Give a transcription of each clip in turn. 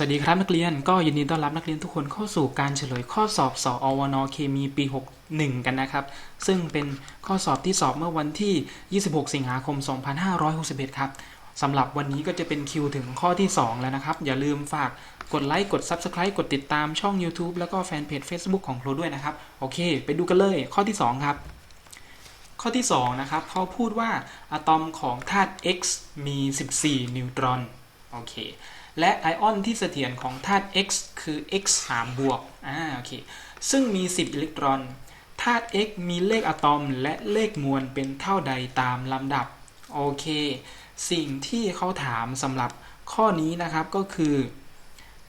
สวัสดีครับนักเรียนก็ยินดีต้อนรับนักเรียนทุกคนเข้าสู่การเฉลยข้อสอบสออวนเคมีปี 61 กันนะครับ ซึ่งเป็นข้อสอบที่สอบเมื่อวันที่ 26 สิงหาคม 2561 ครับสำหรับวันนี้ก็จะเป็นคิวถึงข้อที่ 2 แล้วนะครับ อย่าลืมฝากกดไลค์กด Subscribe กดติดตามช่อง YouTube แล้วก็แฟนเพจ Facebook ของครูด้วยนะครับ โอเค ไปดูกันเลยข้อที่ 2 ครับ ข้อที่ 2 นะครับเขาพูดว่าอะตอมของธาตุ X มี 14 นิวตรอนโอเค และไอออนที่เสถียรของธาตุ X คือ X 3บวกอ่าโอเคซึ่งมี 10 อิเล็กตรอนธาตุ X มีเลขอะตอมและเลขมวลเป็นเท่าใดตามลำดับ โอเค สิ่งที่เขาถามสำหรับข้อนี้นะครับก็คือ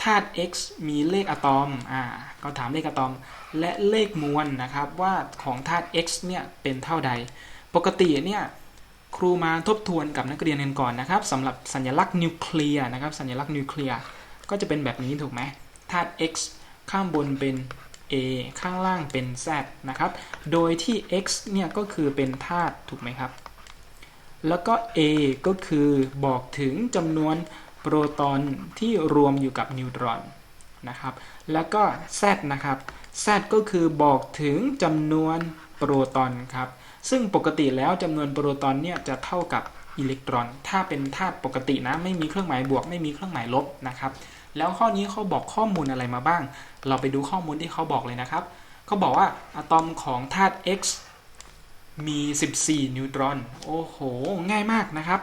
ธาตุ x มีเลขอะตอม อ่าเขาถามเลขอะตอม และเลขมวลนะครับว่าของธาตุ x เนี่ยเป็นเท่าใด ปกติเนี่ย ครูมาทบทวนกับนักเรียนกันก่อนนะครับสำหรับสัญลักษณ์นิวเคลียร์นะครับ สัญลักษณ์นิวเคลียร์ก็จะเป็นแบบนี้ถูกไหมธาตุ x ข้างบนเป็น a ข้างล่างเป็น z นะครับ โดยที่ x เนี่ยก็คือเป็นธาตุถูกไหมครับ แล้วก็ a ก็คือบอกถึงจำนวนโปรตอนที่รวมอยู่กับนิวตรอนนะครับ แล้วก็ z นะครับ z ก็คือบอกถึงจำนวนโปรตอนครับ ซึ่งปกติแล้วจำนวนโปรตอนเนี่ยจะเท่ากับอิเล็กตรอน ถ้าเป็นธาตุปกตินะไม่มีเครื่องหมายบวกไม่มีเครื่องหมายลบนะครับแล้วข้อนี้เขาบอกข้อมูลอะไรมาบ้าง เราไปดูข้อมูลที่เขาบอกเลยนะครับเขาบอกว่าอะตอมของธาตุ X มี 14 นิวตรอน โอ้โห ง่ายมากนะครับ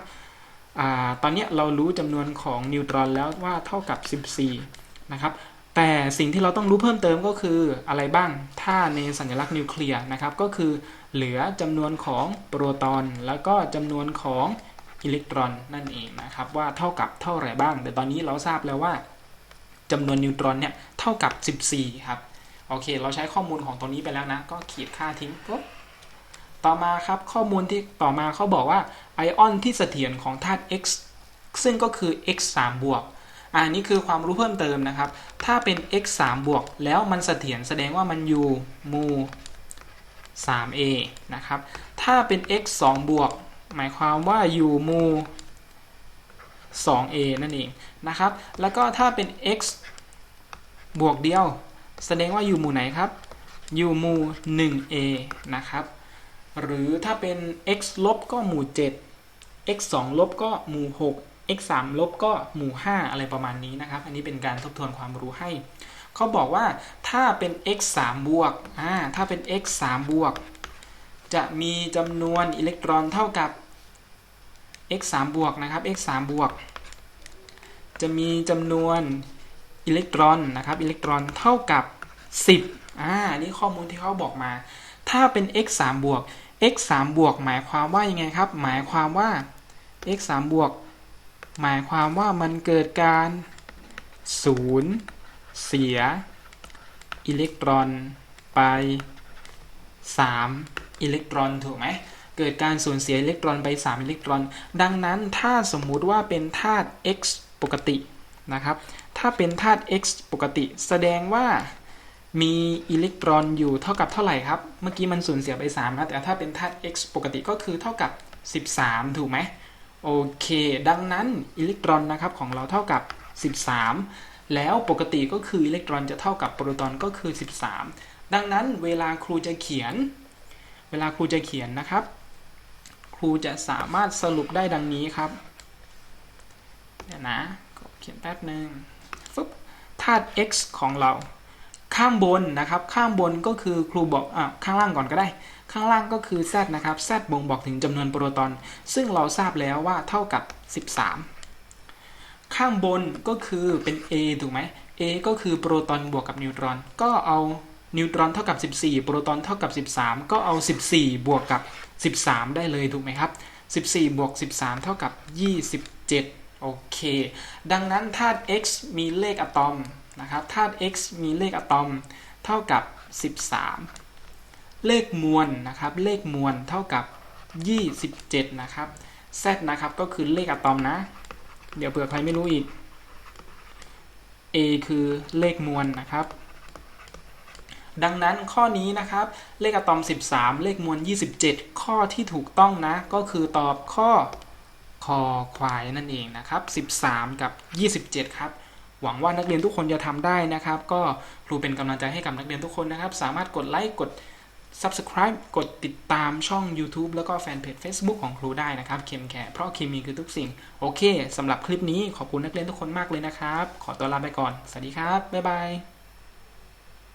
อตอนนี้เรารู้จำนวนของนิวตรอนแล้วว่าเท่ากับ 14 นะครับ แต่สิ่งที่เราต้องรู้เพิ่มเติมก็คืออะไรบ้าง ถ้าในสัญลักษณ์นิวเคลียร์นะครับ ก็คือเหลือจำนวนของโปรตอน แล้วก็จำนวนของอิเล็กตรอนนั่นเองนะครับว่าเท่ากับเท่าไหร่บ้าง แต่ตอนนี้เราทราบแล้วว่าจำนวนนิวตรอนเนี่ยเท่ากับ 14 ครับ โอเค เราใช้ข้อมูลของตัวนี้ไปแล้วนะ ก็ขีดค่าทิ้งปุ๊บต่อมาครับข้อมูลที่ต่อมาเขาบอกว่าไอออนที่เสถียรของธาตุ X ซึ่งก็คือ X 3บวก อันนี้คือความรู้เพิ่มเติมนะครับ ถ้าเป็น X 3บวกแล้วมันเสถียรแสดงว่ามันอยู่หมู่ 3a นะครับ ถ้าเป็น x 2บวกหมายความว่าอยู่หมู่ 2a นั่นเองนะครับ แล้วก็ถ้าเป็น x บวกเดียว แสดงว่าอยู่หมู่ไหนครับ อยู่หมู่ 1a นะครับ หรือถ้าเป็น x ลบก็หมู่ 7 x 2ลบก็หมู่ 6 x 3ลบก็หมู่ 5 อะไรประมาณนี้นะครับ อันนี้เป็นการทบทวนความรู้ให้ เขาบอกว่าถ้าเป็น x 3บวกอ่าถ้าเป็น x 3บวก จะมีจำนวนอิเล็กตรอนเท่ากับ x 3บวกนะครับ x 3บวก จะมีจำนวนอิเล็กตรอนนะครับอิเล็กตรอนเท่ากับ 10อ่านี่ข้อมูลที่เขาบอกมา ถ้าเป็น x 3บวก x 3บวกหมายความว่ายังไงครับ หมายความว่า x 3บวก หมายความว่ามันเกิดการศูนย์เสีย อิเล็กตรอนไป 3 อิเล็กตรอนถูกไหมเกิดการสูญเสียอิเล็กตรอนไป 3 อิเล็กตรอน ดังนั้นถ้าสมมุติว่าเป็นธาตุ x ปกตินะครับ ถ้าเป็นธาตุ x ปกติ แสดงว่ามีอิเล็กตรอนอยู่เท่ากับเท่าไหร่ครับ เมื่อกี้มันสูญเสียไป3นะแต่ถ้าเป็นธาตุ x ปกติก็คือเท่ากับ 13 ถูกไหม โอเค ดังนั้นอิเล็กตรอนนะครับของเราเท่ากับ 13 แล้วปกติก็คืออิเล็กตรอนจะเท่ากับโปรตอนก็คือ 13 ดังนั้นเวลาครูจะเขียน เวลาครูจะเขียนนะครับ ครูจะสามารถสรุปได้ดังนี้ครับเดี๋ยวนะเขียนแป๊บหนึ่งฟึบธาตุ x ของเรา ข้างบนนะครับ ข้างบนก็คือครูบอกอะข้างล่างก่อนก็ได้ ข้างล่างก็คือ z นะครับ z บ่งบอกถึงจำนวนโปรตอน ซึ่งเราทราบแล้วว่าเท่ากับ 13 ข้างบนก็คือเป็น a ถูกไหม a ก็คือโปรตอนบวกกับนิวตรอน ก็เอานิวตรอนเท่ากับ 14 โปรตอนเท่ากับ 13 ก็เอา 14 บวกกับ 13 ได้เลยถูกไหมครับ 14 บวก 13 เท่ากับ 27 โอเค ดังนั้นธาตุ x มีเลขอะตอม นะครับธาตุ x มีเลขอะตอมเท่ากับ 13 เลขมวลนะครับ เลขมวลเท่ากับ 27 นะครับ z นะครับก็คือเลขอะตอมนะ เดี๋ยวเผื่อใครไม่รู้อีก a คือเลขมวลนะครับ ดังนั้นข้อนี้นะครับ เลขอะตอม 13 เลขมวล 27 ข้อที่ถูกต้องนะ ก็คือตอบข้อคอควายนั่นเองนะครับ 13 กับ 27 ครับ หวังว่านักเรียนทุกคนจะทำได้นะครับ ก็ครูเป็นกำลังใจให้กับนักเรียนทุกคนนะครับ สามารถกดไลค์กด Subscribe กดติดตามช่อง YouTube แล้วก็แฟนเพจ Facebook ของครูได้นะครับ เคมแคร์เพราะเคมีคือทุกสิ่ง โอเคสำหรับคลิปนี้ขอบคุณนักเรียนทุกคนมากเลยนะครับ ขอตัวลาไปก่อน สวัสดีครับ บ๊ายบาย